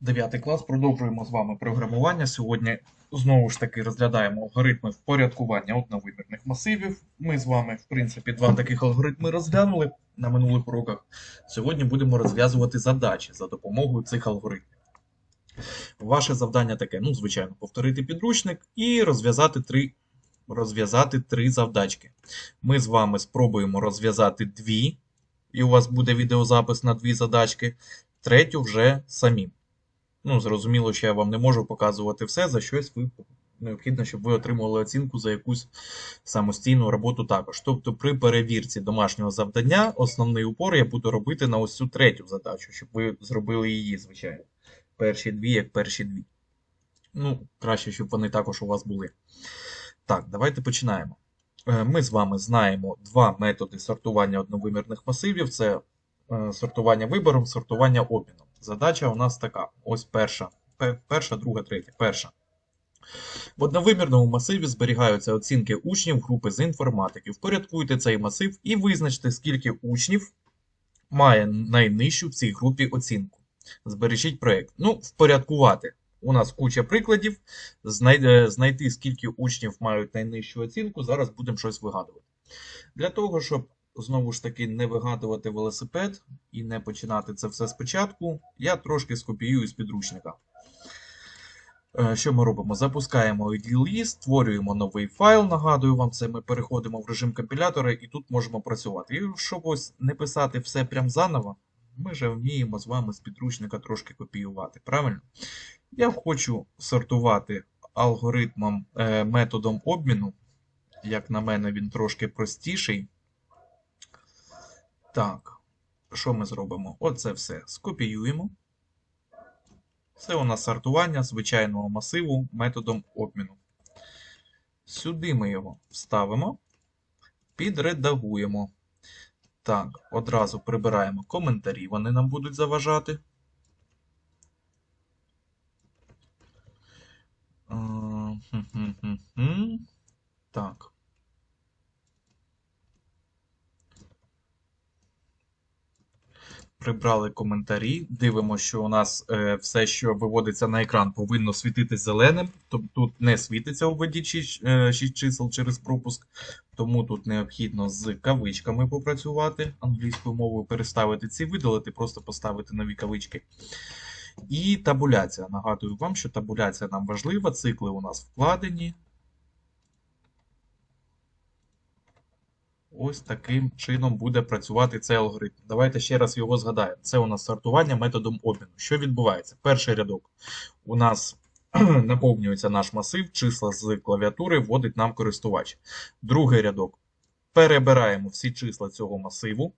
9 клас. Продовжуємо з вами програмування. Сьогодні знову ж таки розглядаємо алгоритми впорядкування одновимірних масивів. Ми з вами, в принципі, два таких алгоритми розглянули на минулих уроках. Сьогодні будемо розв'язувати задачі за допомогою цих алгоритмів. Ваше завдання таке: ну, звичайно, повторити підручник і розв'язати три, розв'язати три завдачки. Ми з вами спробуємо розв'язати дві, і у вас буде відеозапис на дві задачки, третю вже самі. Ну, зрозуміло, що я вам не можу показувати все, за щось ви необхідно, щоб ви отримували оцінку за якусь самостійну роботу також. Тобто, при перевірці домашнього завдання основний упор я буду робити на ось цю третю задачу, щоб ви зробили її, звичайно. Перші дві, як перші дві. Ну, краще, щоб вони також у вас були. Так, давайте починаємо. Е, Ми з вами знаємо два методи сортування одновимірних масивів: це е, сортування вибором, сортування обміном. Задача у нас така: ось перша, перша, друга, третя. Перша. В одновимірному масиві зберігаються оцінки учнів групи з інформатики. Впорядкуйте цей масив і визначте, скільки учнів має найнижчу в цій групі оцінку. Збережіть проєкт. Ну, впорядкувати. У нас куча прикладів. Знайде, знайти, скільки учнів мають найнижчу оцінку, зараз будемо щось вигадувати. Для того, щоб знову ж таки не вигадувати велосипед і не починати це все спочатку, я трошки скопіюю з підручника. Е, Що ми робимо? Запускаємо IDLE, створюємо новий файл. Нагадую вам це, ми переходимо в режим компілятора і тут можемо працювати. І щоб ось не писати все прям заново, ми вже вміємо з вами з підручника трошки копіювати. Правильно? Я хочу сортувати алгоритмом е, методом обміну. Як на мене, він трошки простіший. Так, що ми зробимо? Оце все скопіюємо. Це у нас сортування звичайного масиву методом обміну. Сюди ми його вставимо, підредагуємо. Так, одразу прибираємо коментарі, вони нам будуть заважати. Е. Так. Прибрали коментарі. Дивимося, що у нас е, все, що виводиться на екран, повинно світитись зеленим. Тобто тут не світиться у воді 6, е, 6 чисел через пропуск. Тому тут необхідно з кавичками попрацювати. Англійською мовою переставити ці, видалити, просто поставити нові кавички. І табуляція. Нагадую вам, що табуляція нам важлива. Цикли у нас вкладені. Ось таким чином буде працювати цей алгоритм. Давайте ще раз його згадаємо. Це у нас сортування методом обміну. Що відбувається? Перший рядок. У нас наповнюється наш масив, числа з клавіатури вводить нам користувач. Другий рядок. Перебираємо всі числа цього масиву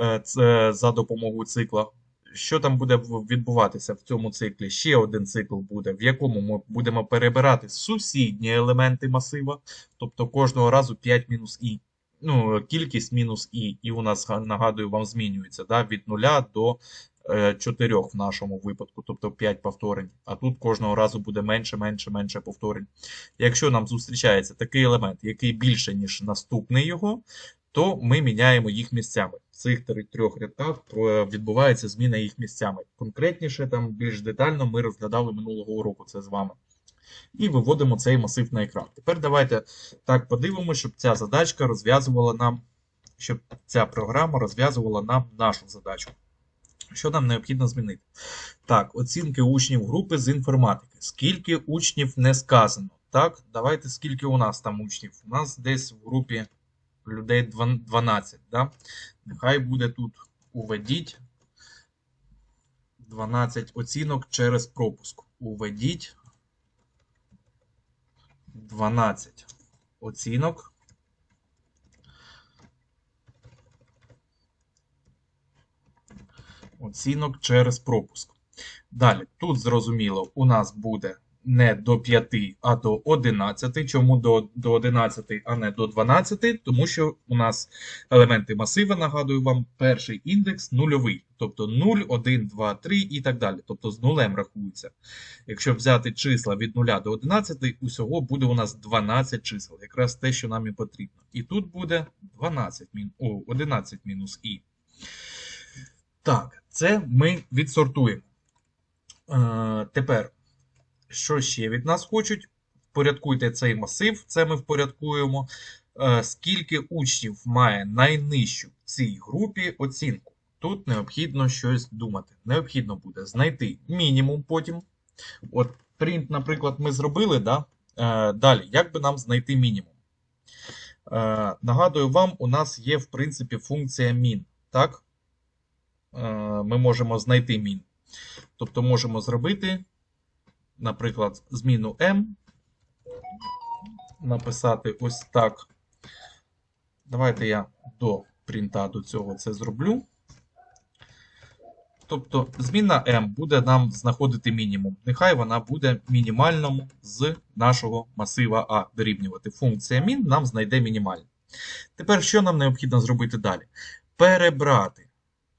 е, це за допомогою цикла. Що там буде відбуватися в цьому циклі? Ще один цикл буде, в якому ми будемо перебирати сусідні елементи масива, тобто кожного разу 5 мінус і. Ну, кількість мінус і, і у нас, нагадую, вам змінюється да, від 0 до е, 4 в нашому випадку, тобто 5 повторень. А тут кожного разу буде менше, менше, менше повторень. Якщо нам зустрічається такий елемент, який більше, ніж наступний його, то ми міняємо їх місцями. В цих трьох рядках е, відбувається зміна їх місцями. Конкретніше, там більш детально ми розглядали минулого уроку це з вами. І виводимо цей масив на екран. Тепер давайте так подивимося, щоб ця задачка розв'язувала нам, щоб ця програма розв'язувала нам нашу задачу. Що нам необхідно змінити? Так, оцінки учнів групи з інформатики. Скільки учнів не сказано? Так, давайте скільки у нас там учнів? У нас десь в групі людей 12. Да? Нехай буде тут уведіть 12 оцінок через пропуск. Уведіть 12 оцінок. Оцінок через пропуск. Далі, тут зрозуміло, у нас буде не до 5, а до 11. Чому до, до 11, а не до 12? Тому що у нас елементи масива, нагадую вам, перший індекс нульовий. Тобто 0, 1, 2, 3 і так далі. Тобто з нулем рахується. Якщо взяти числа від 0 до 11, усього буде у нас 12 чисел. Якраз те, що нам і потрібно. І тут буде 12, мін... О, 11 мінус і. Так, це ми відсортуємо. Е, тепер, що ще від нас хочуть? Впорядкуйте цей масив, це ми впорядкуємо. Е, скільки учнів має найнижчу в цій групі оцінку? Тут необхідно щось думати. Необхідно буде знайти мінімум потім. От print, наприклад, ми зробили. Да? Е, далі, як би нам знайти мінімум? Е, нагадую вам, у нас є, в принципі, функція min. Так? Ми можемо знайти min. Тобто можемо зробити, наприклад, зміну m, написати ось так. Давайте я до принта до цього це зроблю. Тобто зміна m буде нам знаходити мінімум. Нехай вона буде мінімальному з нашого масива А дорівнювати. Функція min нам знайде мінімальну. Тепер що нам необхідно зробити далі? Перебрати.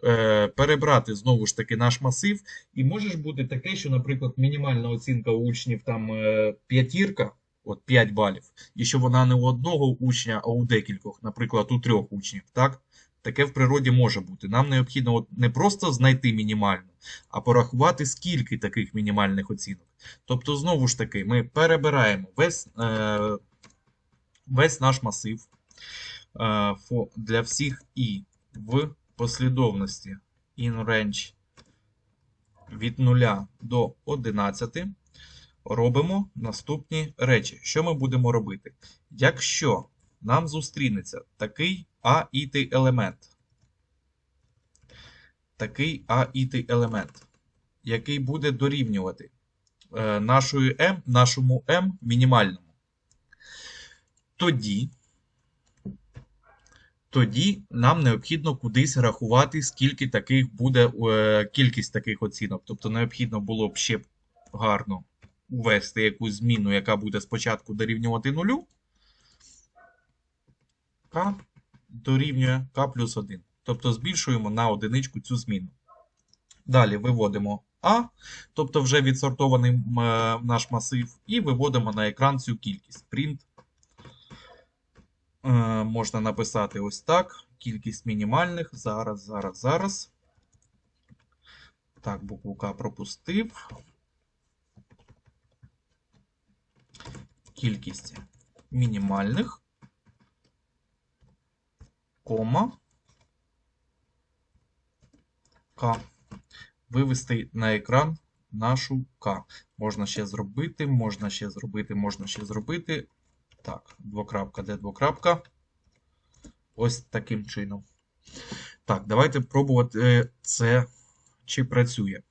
Е, перебрати знову ж таки наш масив. І може бути таке, що, наприклад, мінімальна оцінка у учнів там е, п'ятірка, от 5 балів, і що вона не у одного учня, а у декількох, наприклад, у трьох учнів. так? Таке в природі може бути. Нам необхідно от не просто знайти мінімальну, а порахувати, скільки таких мінімальних оцінок. Тобто, знову ж таки, ми перебираємо весь, е, весь наш масив е, для всіх і в послідовності in range від 0 до 11 робимо наступні речі. Що ми будемо робити? Якщо нам зустрінеться такий аіти елемент, такий аіти елемент, який буде дорівнювати е, нашою m, нашому m мінімальному, тоді, тоді нам необхідно кудись рахувати, скільки таких буде е, кількість таких оцінок. Тобто необхідно було б ще гарно ввести якусь зміну, яка буде спочатку дорівнювати нулю. К дорівнює К плюс 1. Тобто збільшуємо на одиничку цю зміну. Далі виводимо А, тобто вже відсортований е, наш масив, і виводимо на екран цю кількість. Print. Е, можна написати ось так. Кількість мінімальних. Зараз, зараз, зараз. Так, букву К пропустив. Кількість мінімальних. Кома. К. Вивести на екран нашу К. Можна ще зробити, можна ще зробити, можна ще зробити. Так, двокрапка, де двокрапка. Ось таким чином. Так, давайте пробувати е, це, чи працює.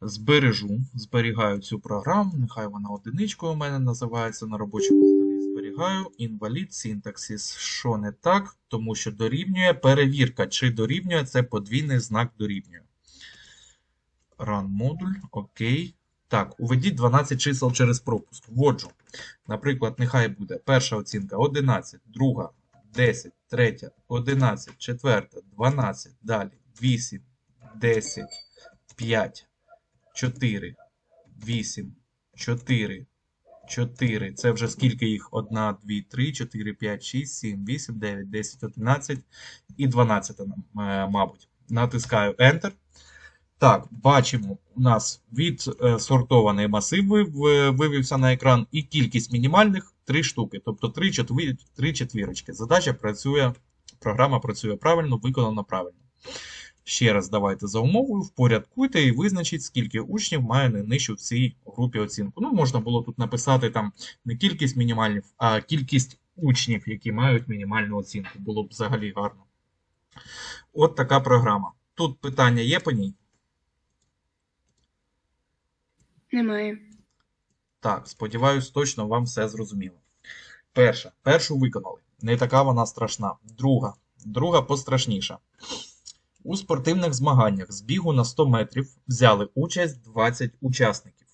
Збережу, зберігаю цю програму. Нехай вона одиничкою у мене називається на робочому столі. Зберігаю інвалід синтаксис. Що не так, тому що дорівнює перевірка, чи дорівнює це подвійний знак дорівнює. Run модуль, окей. Так, уведіть 12 чисел через пропуск. Вводжу. Наприклад, нехай буде перша оцінка 11, друга 10, третя 11, четверта 12, далі 8, 10, 5, 4, 8, 4, 4. Це вже скільки їх? 1, 2, 3, 4, 5, 6, 7, 8, 9, 10, 11 і 12, е, мабуть. Натискаю Enter. Так, бачимо, у нас відсортований масив вив- вивівся на екран, і кількість мінімальних 3 штуки, тобто 3, 4, 3 четвірочки. Задача працює, програма працює правильно, виконана правильно. Ще раз давайте за умовою, впорядкуйте і визначіть, скільки учнів має найнижчу в цій групі оцінку. Ну, можна було тут написати там не кількість мінімальних, а кількість учнів, які мають мінімальну оцінку. Було б взагалі гарно. От така програма. Тут питання є по ній? Немає. Так, сподіваюсь, точно вам все зрозуміло. Перша. Першу виконали. Не така вона страшна. Друга. Друга пострашніша. У спортивних змаганнях з бігу на 100 метрів взяли участь 20 учасників.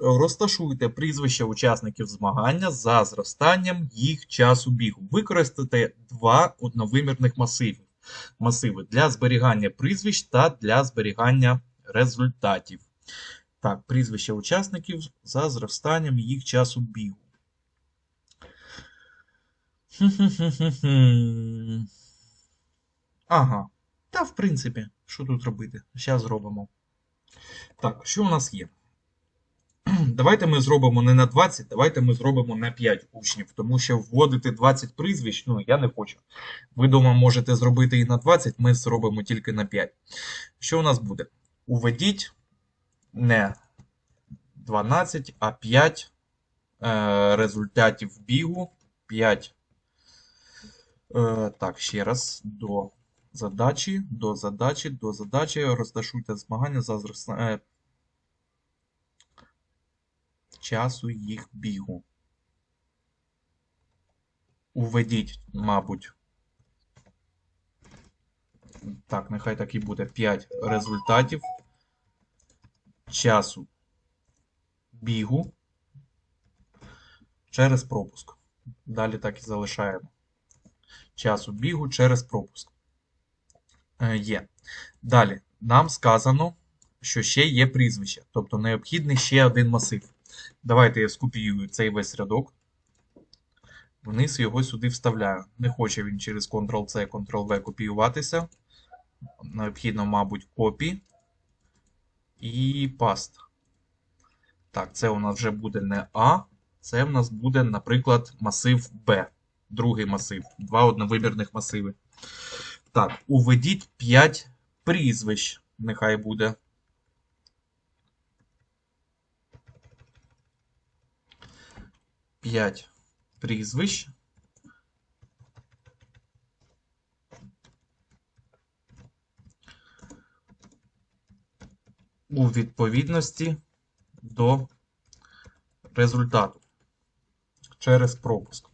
Розташуйте прізвища учасників змагання за зростанням їх часу бігу. Використайте два одновимірних масиви. масиви для зберігання прізвищ та для зберігання результатів. Так, прізвища учасників за зростанням їх часу бігу. Ага. Та, в принципі, що тут робити? Зараз зробимо. Так, що у нас є? Давайте ми зробимо не на 20, давайте ми зробимо на 5 учнів, тому що вводити 20 прізвищ, ну, я не хочу. Ви дома можете зробити і на 20, ми зробимо тільки на 5. Що у нас буде? Уведіть не 12, а 5 е, результатів бігу. 5. Е, так, ще раз. До задачі, до задачі, до задачі. Розташуйте змагання за зросна- е, часу їх бігу. Уведіть, мабуть. Так, нехай так і буде 5 результатів часу бігу через пропуск. Далі так і залишаємо. Часу бігу через пропуск. Е, Є. Далі нам сказано, що ще є прізвище, тобто необхідний ще один масив. Давайте я скопіюю цей весь рядок. Вниз його сюди вставляю. Не хоче він через Ctrl-C, Ctrl-V копіюватися. Необхідно, мабуть, копі і паст. Так, це у нас вже буде не А, це в нас буде, наприклад, масив Б. Другий масив. Два одновибірних масиви. Так, уведіть 5 прізвищ. Нехай буде. П'ять прізвищ. У відповідності до результату через пропуск.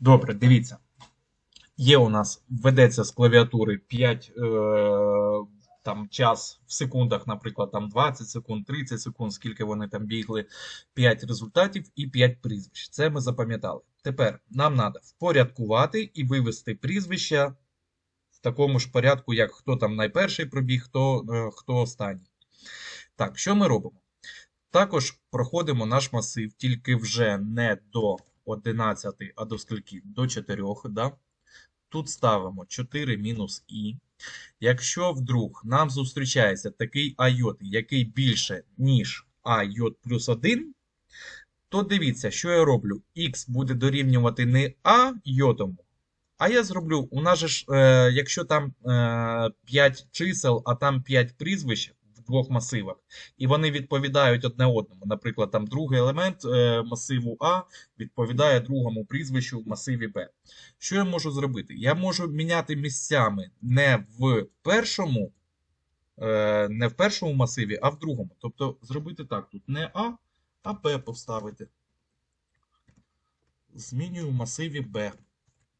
Добре, дивіться. Є у нас, ведеться з клавіатури 5 е, там, час в секундах, наприклад, там 20 секунд, 30 секунд, скільки вони там бігли, 5 результатів і 5 прізвищ. Це ми запам'ятали. Тепер нам треба впорядкувати і вивести прізвища в такому ж порядку, як хто там найперший пробіг, хто, е, хто останній. Так, що ми робимо? Також проходимо наш масив, тільки вже не до 11, а до скільки? До 4. Да? Тут ставимо 4 мінус і. Якщо вдруг нам зустрічається такий айот, який більше, ніж айот плюс 1, то дивіться, що я роблю. Х буде дорівнювати не а а я зроблю, у нас же ж, е, якщо там е, 5 чисел, а там 5 прізвищ двох масивах, і вони відповідають одне одному. Наприклад, там другий елемент е, масиву А відповідає другому прізвищу в масиві Б. Що я можу зробити? Я можу міняти місцями не в першому, е, не в першому масиві, а в другому. Тобто зробити так: тут не А, а Б поставити. Змінюю в масиві Б.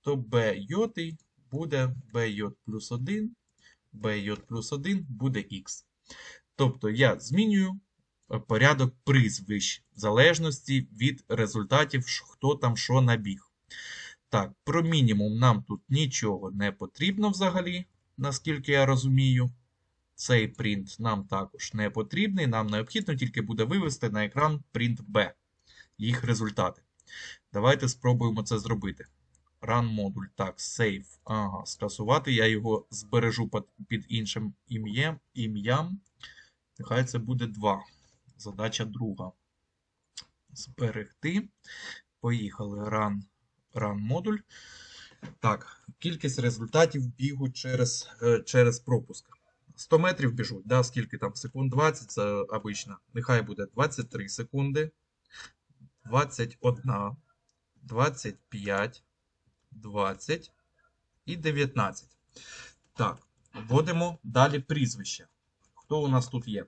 То Б йотий буде Б йот плюс 1, Б йот плюс 1 буде Х. Тобто я змінюю е, порядок прізвищ в залежності від результатів, хто там що набіг. Так, про мінімум нам тут нічого не потрібно взагалі, наскільки я розумію. Цей принт нам також не потрібний. Нам необхідно тільки буде вивести на екран print B, їх результати. Давайте спробуємо це зробити. Run модуль. Так, save. Ага, скасувати. Я його збережу під, іншим ім'ям. ім'ям. Нехай це буде 2. Задача друга. Зберегти. Поїхали. Run, run модуль. Так, кількість результатів бігу через, е, через пропуск. 100 метрів біжуть, да, скільки там секунд 20, це обично. Нехай буде 23 секунди, 21, 25, 20 і 19. Так, вводимо далі прізвище. Хто у нас тут є?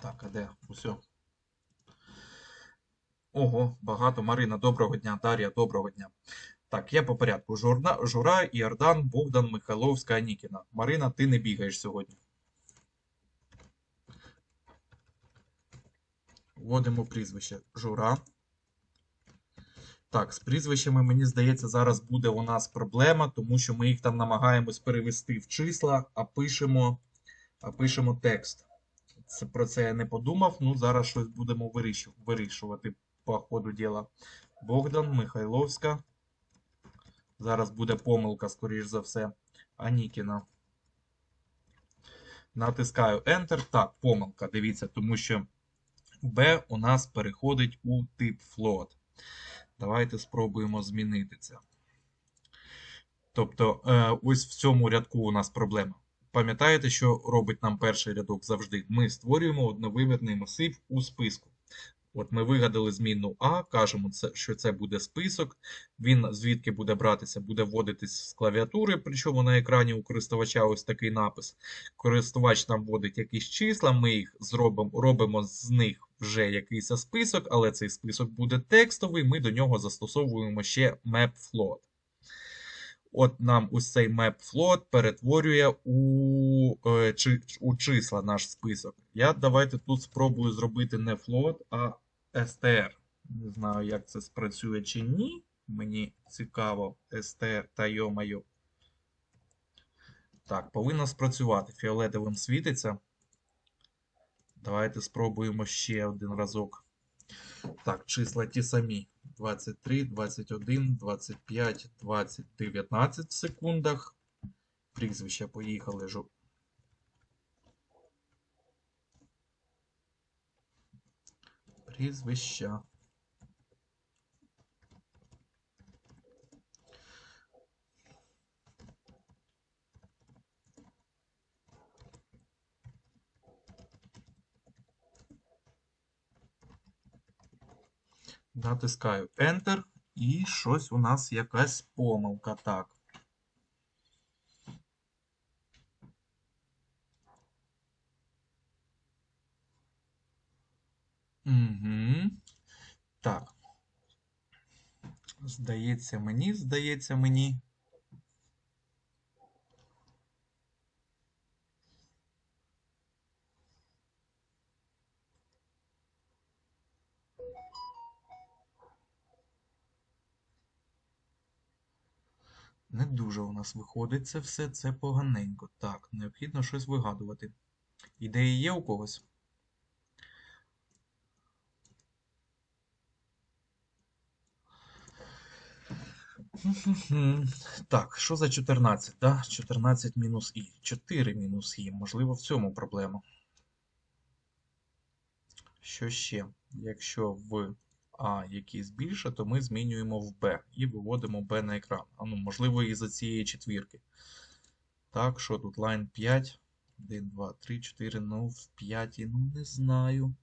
Так, а де? Усьо. Ого, багато. Марина, доброго дня. Дар'я, доброго дня. Так, я по порядку. Журна, Жура, Іордан, Богдан, Михайловська, Анікіна. Марина, ти не бігаєш сьогодні. Вводимо прізвище. Жура. Так, з прізвищами, мені здається, зараз буде у нас проблема, тому що ми їх там намагаємось перевести в числа, а пишемо, а пишемо текст. Це, про це я не подумав. Ну, зараз щось будемо вирішувати по ходу діла. Богдан, Михайловська. Зараз буде помилка, скоріш за все. Анікіна. Натискаю Enter. Так, помилка. Дивіться, тому що B у нас переходить у тип float. Давайте спробуємо змінити це. Тобто, е, ось в цьому рядку у нас проблема. Пам'ятаєте, що робить нам перший рядок завжди? Ми створюємо одновимірний масив у списку. От ми вигадали змінну А, кажемо, що це буде список. Він звідки буде братися, буде вводитись з клавіатури, причому на екрані у користувача ось такий напис. Користувач нам вводить якісь числа, ми їх зробимо, робимо з них вже якийсь список, але цей список буде текстовий, ми до нього застосовуємо ще map float. От нам ось цей map float перетворює у, е, чи, у числа наш список. Я давайте тут спробую зробити не float, а str. Не знаю, як це спрацює чи ні. Мені цікаво, str та йомаю. Так, повинно спрацювати. Фіолетовим світиться. Давайте спробуємо ще один разок. Так, числа ті самі. 23, 21, 25, 20, 19 в секундах. Прізвища поїхали. Прізвища. Натискаю Enter, і щось у нас якась помилка. Так. Угу. Так. Здається мені, здається мені. Дуже у нас виходить це все, це поганенько. Так, необхідно щось вигадувати. Ідеї є у когось? Так, що за 14? Да? 14 мінус і. 4 мінус і. Можливо, в цьому проблема. Що ще? Якщо в А якийсь більше, то ми змінюємо в Б і виводимо Б на екран. А ну, можливо, із-за цієї четвірки. Так, що тут? Line 5. 1, 2, 3, 4. Ну, в 5, ну не знаю.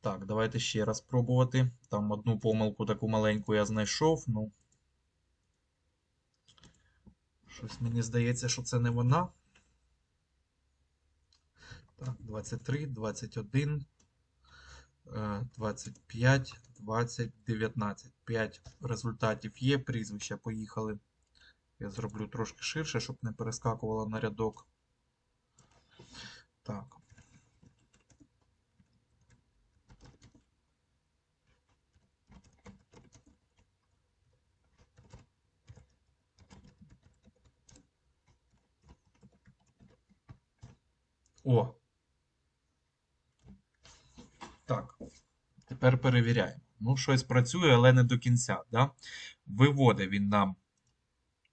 Так, давайте ще раз пробувати. Там одну помилку таку маленьку я знайшов. Ну. Щось мені здається, що це не вона. Так, 23, 21, е, 25, 20, 19. 5 результатів є. Прізвища поїхали. Я зроблю трошки ширше, щоб не перескакувало на рядок. Так. О. Так. Тепер перевіряємо. Ну, щось працює, але не до кінця. Да? Виводить він нам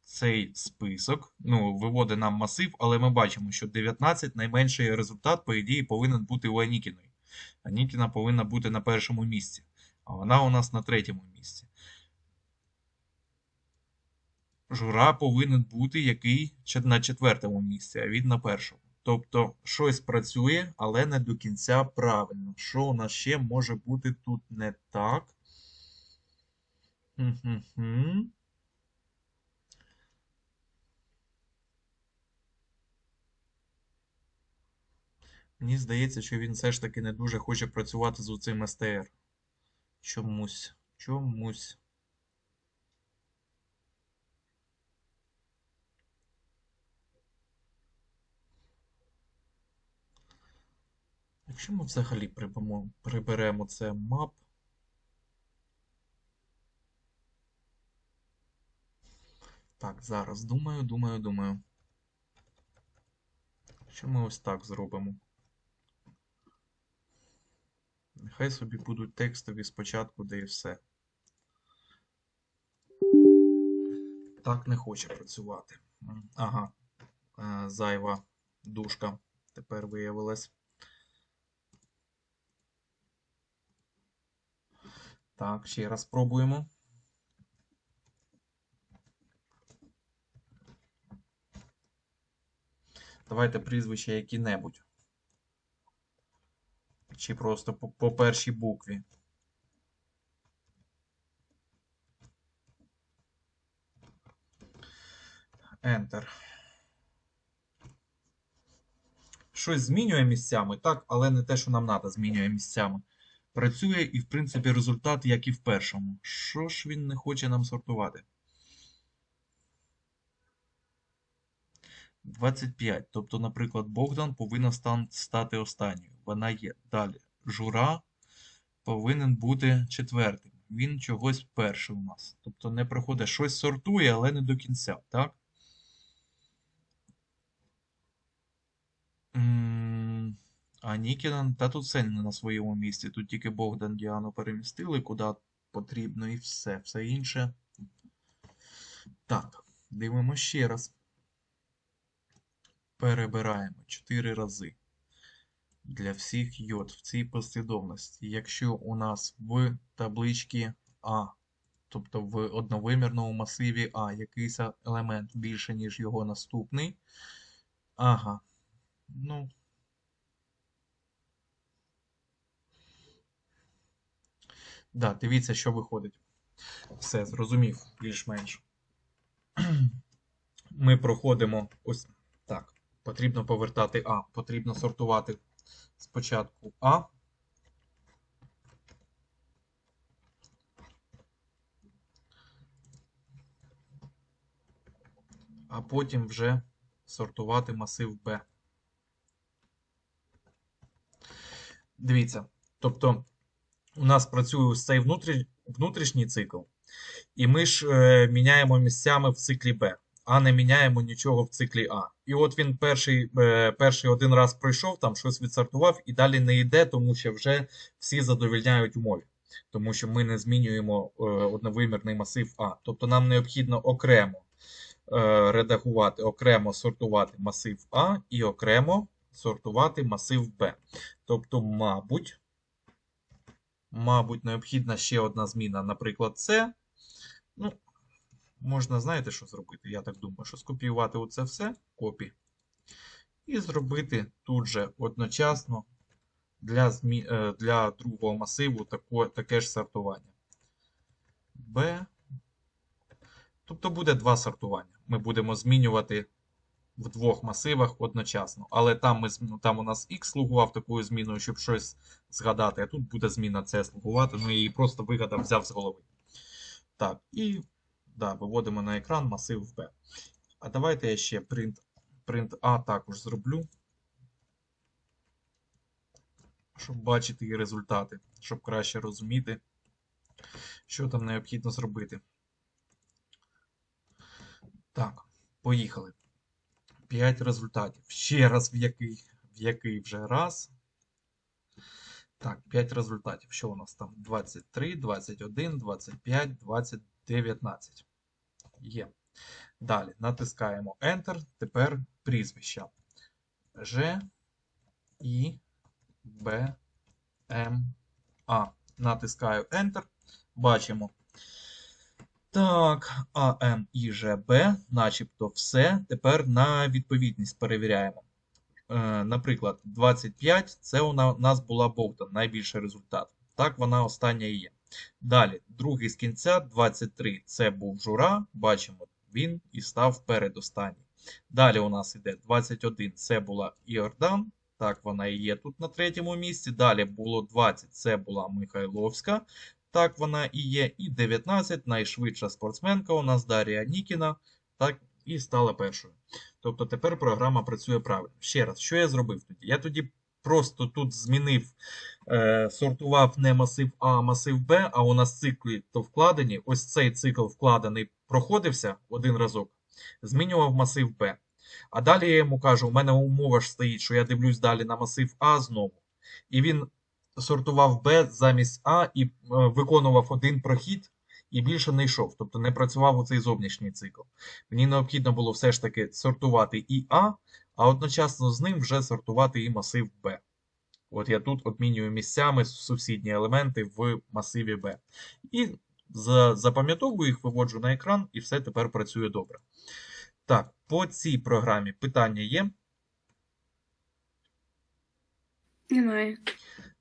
цей список. Ну, виводить нам масив, але ми бачимо, що 19 найменший результат, по ідеї, повинен бути у Анікіної. Анікіна повинна бути на першому місці. А вона у нас на третьому місці. Жура повинен бути який на четвертому місці, а він на першому. Тобто щось працює, але не до кінця правильно. Що у нас ще може бути тут не так? Мені здається, що він все ж таки не дуже хоче працювати з оцим STR. Чомусь. Чомусь. Якщо ми взагалі приберемо, приберемо це map. Так, зараз думаю, думаю, думаю. Що ми ось так зробимо? Нехай собі будуть текстові спочатку, де і все. Так не хоче працювати. Ага. Е, Зайва дужка тепер виявилась. Так, ще раз спробуємо. Давайте прізвище які-небудь. Чи просто по, по першій букві. Enter. Щось змінює місцями, так, але не те, що нам треба, змінює місцями. Працює і, в принципі, результат, як і в першому. Що ж він не хоче нам сортувати? 25. Тобто, наприклад, Богдан повинен стати останньою. Вона є. Далі. Жура повинен бути четвертим. Він чогось перший у нас. Тобто не проходить щось сортує, але не до кінця, так? А Нікіна, та тут не на своєму місці. Тут тільки Богдан Діану перемістили, куди потрібно, і все. Все інше. Так, дивимося ще раз. Перебираємо 4 рази для всіх йод в цій послідовності. Якщо у нас в табличці А, тобто в одновимірному масиві А, якийсь елемент більше, ніж його наступний. Ага. Ну. Да, дивіться, що виходить. Все, зрозумів, більш-менш. Ми проходимо ось так. Потрібно повертати А. Потрібно сортувати спочатку А. А потім вже сортувати масив Б. Дивіться. Тобто, у нас працює ось цей внутрішній цикл, і ми ж е, міняємо місцями в циклі Б, а не міняємо нічого в циклі А. І от він перший, е, перший один раз пройшов, там щось відсортував, і далі не йде, тому що вже всі задовільняють умові. Тому що ми не змінюємо е, одновимірний масив А. Тобто нам необхідно окремо редагувати, окремо сортувати масив А і окремо сортувати масив Б. Тобто, мабуть, мабуть, необхідна ще одна зміна, наприклад, це. Ну, можна, знаєте, що зробити? Я так думаю, що скопіювати оце все, копі, і зробити тут же одночасно для, змі... е, для другого масиву тако... таке ж сортування. Б. Тобто буде два сортування. Ми будемо змінювати в двох масивах одночасно. Але там, ми, там у нас X слугував такою зміною, щоб щось згадати, а тут буде зміна C слугувати. Ну, я її просто вигадав, взяв з голови. Так, і да, виводимо на екран масив B. А давайте я ще print, print A також зроблю. Щоб бачити її результати, щоб краще розуміти, що там необхідно зробити. Так, поїхали. 5 результатів. Ще раз в який, в який вже раз. Так, 5 результатів. Що у нас там? 23, 21, 25, 20, 19. Є. Далі натискаємо Enter. Тепер прізвища. Ж, І, Б, М, А. Натискаю Enter. Бачимо. Так, АМ і ЖБ, начебто все. Тепер на відповідність перевіряємо. Е, наприклад, 25 це у нас була Богдан, найбільший результат. Так, вона остання і є. Далі, другий з кінця, 23 це був Жура. Бачимо, він і став передостанній. Далі у нас іде 21 це була Іордан. Так, вона і є тут на третьому місці. Далі було 20 це була Михайловська. Так вона і є. І 19 найшвидша спортсменка у нас Дар'я Нікіна. Так, і стала першою. Тобто тепер програма працює правильно. Ще раз, що я зробив тоді? Я тоді просто тут змінив, е, сортував не масив А, а масив Б, а у нас цикли то вкладені. Ось цей цикл вкладений проходився один разок, змінював масив Б. А далі я йому кажу: у мене умова ж стоїть, що я дивлюсь далі на масив А знову. І він сортував Б замість А і е, виконував один прохід, і більше не йшов, тобто не працював у цей зовнішній цикл. Мені необхідно було все ж таки сортувати і А, а одночасно з ним вже сортувати і масив Б. От я тут обмінюю місцями сусідні елементи в масиві B. І запам'ятовую їх, виводжу на екран, і все тепер працює добре. Так, по цій програмі питання є. Немає.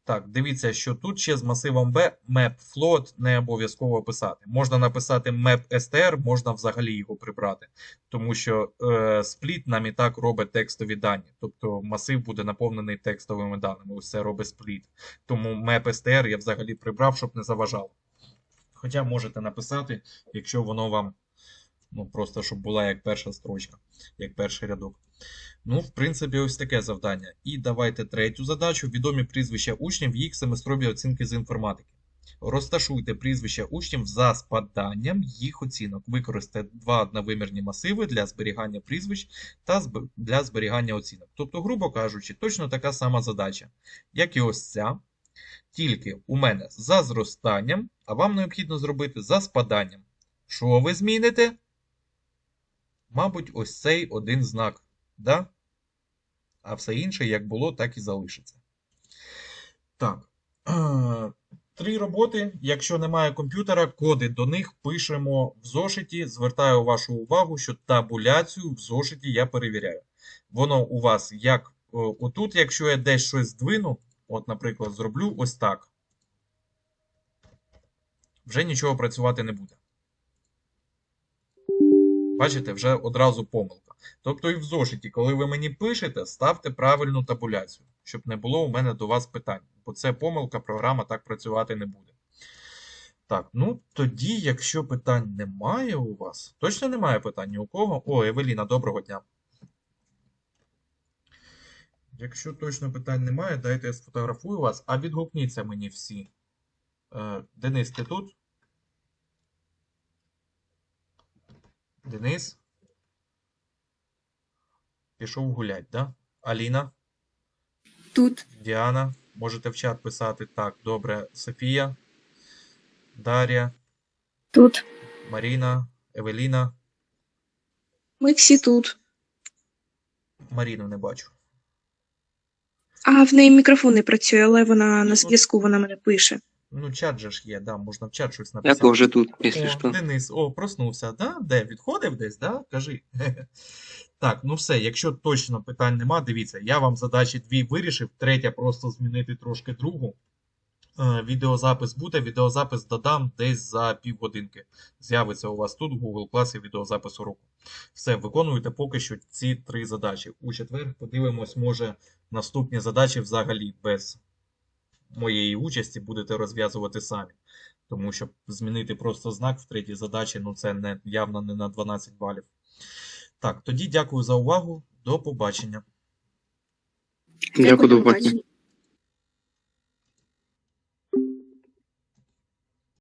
Так, дивіться, що тут ще з масивом B map float не обов'язково писати. Можна написати map str, можна взагалі його прибрати, тому що е, split нам і так робить текстові дані. Тобто масив буде наповнений текстовими даними. Це робить split. Тому map str я взагалі прибрав, щоб не заважало. Хоча можете написати, якщо воно вам, ну просто щоб була як перша строчка, як перший рядок. Ну, в принципі, ось таке завдання. І давайте третю задачу. Відомі прізвища учнів, їх семестрові оцінки з інформатики. Розташуйте прізвища учнів за спаданням їх оцінок. Використайте два одновимірні масиви для зберігання прізвищ та для зберігання оцінок. Тобто, грубо кажучи, точно така сама задача, як і ось ця. Тільки у мене за зростанням, а вам необхідно зробити за спаданням. Що ви зміните? Мабуть, ось цей один знак. Да? А все інше, як було, так і залишиться. Так. Е, Три роботи. Якщо немає комп'ютера, коди до них пишемо в зошиті. Звертаю вашу увагу, що табуляцію в зошиті я перевіряю. Воно у вас як е, отут, якщо я десь щось здвину, от, наприклад, зроблю ось так. Вже нічого працювати не буде. Бачите, вже одразу помилка. Тобто і в зошиті, коли ви мені пишете, ставте правильну табуляцію, щоб не було у мене до вас питань. Бо це помилка, програма так працювати не буде. Так, ну тоді, якщо питань немає у вас, точно немає питань ні у кого. О, Евеліна, доброго дня. Якщо точно питань немає, дайте я сфотографую вас, а відгукніться мені всі. Е, Денис, ти тут? Денис? Пішов гулять, да? Аліна, Тут. Діана, можете в чат писати. Так, добре. Софія, Дар'я, Тут. Маріна, Евеліна. Ми всі тут. Маріну не бачу. А в неї мікрофон не працює, але вона на зв'язку, вона мене пише. Ну, чат же ж є, да, можна в чат щось Я написати. тут, если О, что. Денис, о, проснувся, да? Де? Відходив десь, да? Кажи. Так, ну все, якщо точно питань нема, дивіться, я вам задачі дві вирішив, третя просто змінити трошки другу. Е, Відеозапис буде, відеозапис додам десь за півгодинки. З'явиться у вас тут в Google класі відеозапис уроку. Все, виконуйте поки що ці три задачі. У четвер подивимось, може наступні задачі взагалі без моєї участі будете розв'язувати самі. Тому що змінити просто знак в третій задачі, ну це не, явно не на 12 балів. Так, тоді дякую за увагу. До побачення. Дякую, до побачення.